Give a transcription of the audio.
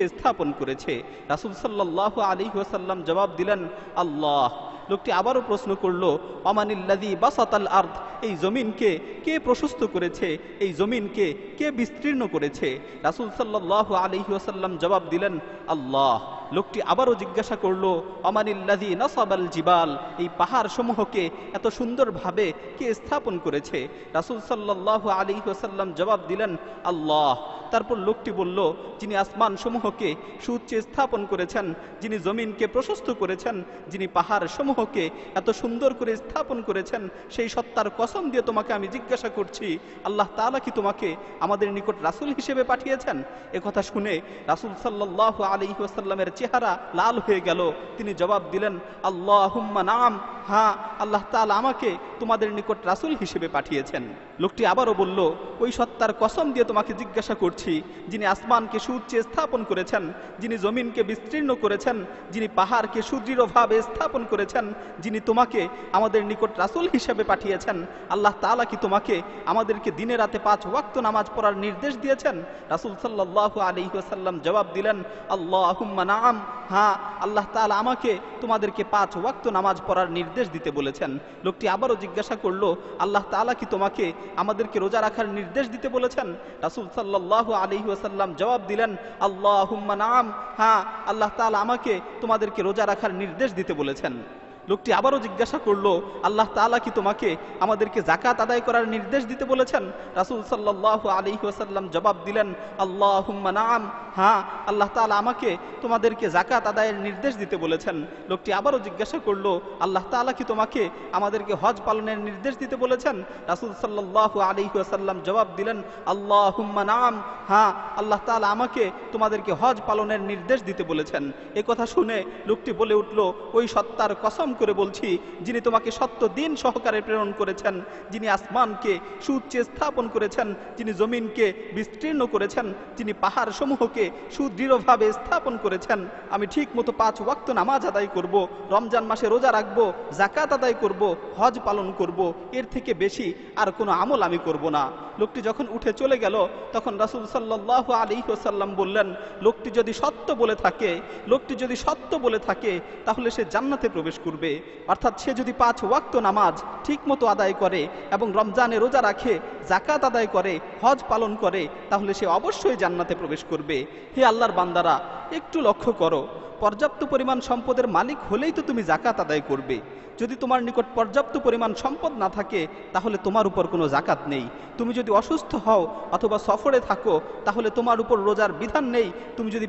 স্থাপন করেছে। রাসুল সাল্লাহ আলী ওয়াসাল্লাম জবাব দিলেন, আল্লাহ। লোকটি আবারও প্রশ্ন করল অমানিল্লাদি বাসাতাল আর্থ এই জমিনকে কে প্রশস্ত করেছে? এই জমিনকে কে বিস্তীর্ণ করেছে? রাসুল সাল্লাহ আলী ওয়াসাল্লাম জবাব দিলেন, আল্লাহ। লোকটি আবারও জিজ্ঞাসা করল অমানিল্লাদি নসাবাল জিবাল? এই পাহাড় সমূহকে এত সুন্দরভাবে কে স্থাপন করেছে? রাসুল সাল্লাহ আলী ওয়াসাল্লাম জবাব দিলেন, আল্লাহ। তারপর লোকটি বলল, যিনি আসমান সমূহকে সুউচ্চে স্থাপন করেছেন, যিনি জমিনকে প্রশস্ত করেছেন, যিনি পাহাড় সমূহকে এত সুন্দর করে স্থাপন করেছেন, সেই সত্তার কসম দিয়ে তোমাকে আমি জিজ্ঞাসা করছি, আল্লাহ তাআলা কি তোমাকে আমাদের নিকট রাসূল হিসেবে পাঠিয়েছেন? কথা শুনে রাসূল সাল্লাল্লাহু আলাইহি ওয়াসাল্লামের চেহারা লাল হয়ে গেল। তিনি জবাব দিলেন আল্লাহ নাম হ্যাঁ আল্লাহ তাআলা আমাকে তোমাদের নিকট রাসুল হিসেবে পাঠিয়েছেন। লোকটি আবারও বলল, ওই সত্তার কসম দিয়ে তোমাকে জিজ্ঞাসা করছি, যিনি আসমানকে সুউচ্চে স্থাপন করেছেন, যিনি জমিনকে বিস্তীর্ণ করেছেন, যিনি পাহাড়কে সুদৃঢ়ভাবে স্থাপন করেছেন, যিনি তোমাকে আমাদের নিকট রাসুল হিসেবে পাঠিয়েছেন, আল্লাহ তালা কি তোমাকে আমাদেরকে দিনে রাতে পাঁচ ওয়াক্ত নামাজ পড়ার নির্দেশ দিয়েছেন? রাসূল সাল্লাল্লাহু আলাইহি ওয়াসাল্লাম জবাব দিলেন, আল্লাহুম্মা নাম হ্যাঁ আল্লাহ তালা আমাকে তোমাদেরকে পাঁচ ওয়াক্ত নামাজ পড়ার নির্দেশ দিতে বলেছেন। লোকটি আবারও জিজ্ঞাসা করল, আল্লাহ তালা কি তোমাকে আমাদেরকে রোজা রাখার নির্দেশ দিতে বলেছেন? রাসুল সাল্লাহ আলাইহি ওয়াসাল্লাম জবাব দিলেন, আল্লাহুম্মা নাম হ্যাঁ আল্লাহ তালা আমাকে তোমাদেরকে রোজা রাখার নির্দেশ দিতে বলেছেন। লোকটি আবারও জিজ্ঞাসা করল, আল্লাহ তাআলা কি তোমাকে আমাদেরকে জাকাত আদায় করার নির্দেশ দিতে বলেছেন? রাসূল সাল্লাল্লাহু আলাইহি ওসাল্লাম জবাব দিলেন, আল্লাহুম্মা নাম হ্যাঁ আল্লাহ তাআলা আমাকে তোমাদেরকে জাকাত আদায়ের নির্দেশ দিতে বলেছেন। লোকটি আবারও জিজ্ঞাসা করল, আল্লাহ তাআলা কি তোমাকে আমাদেরকে হজ পালনের নির্দেশ দিতে বলেছেন? রাসূল সাল্লাল্লাহু আলাইহি ওয়াসাল্লাম জবাব দিলেন, আল্লাহুম্মা নাম হ্যাঁ আল্লাহ তাআলা আমাকে তোমাদেরকে হজ পালনের নির্দেশ দিতে বলেছেন। এ কথা শুনে লোকটি বলে উঠল, ওই সত্তার কসম করে বলছি, যিনি তোমাকে সত্য দিন সহকারে প্রেরণ করেছেন, যিনি আসমানকে সুউচ্চে স্থাপন করেছেন, যিনি জমিনকে বিস্তীর্ণ করেছেন, যিনি পাহাড় সমূহকে সুদৃঢ়ভাবে স্থাপন করেছেন, আমি ঠিক মতো পাঁচ ওয়াক্ত নামাজ আদায় করব, রমজান মাসে রোজা রাখব জাকাত আদায় করব, হজ পালন করব, এর থেকে বেশি আর কোনো আমল আমি করব না। লোকটি যখন উঠে চলে গেল, তখন রাসুল সাল্লাহ আলী ওসাল্লাম বললেন, লোকটি যদি সত্য বলে থাকে, লোকটি যদি সত্য বলে থাকে, তাহলে সে জান্নাতে প্রবেশ করবে। অর্থাৎ সে যদি পাঁচ ওয়াক্ত নামাজ ঠিক মতো আদায় করে এবং রমজানে রোজা রাখে জাকাত আদায় করে, হজ পালন করে, তাহলে সে অবশ্যই জান্নাতে প্রবেশ করবে। হে আল্লাহর বান্দারা, একটু লক্ষ্য করো, পর্যাপ্ত পরিমাণ সম্পদের মালিক হলেই তো তুমি জাকাত আদায় করবে। যদি তোমার নিকট পর্যাপ্ত পরিমাণ সম্পদ না থাকে, তাহলে তোমার উপর কোনো জাকাত নেই। তুমি যদি অসুস্থ হও অথবা সফরে থাকো, তাহলে তোমার উপর রোজার বিধান নেই। তুমি যদি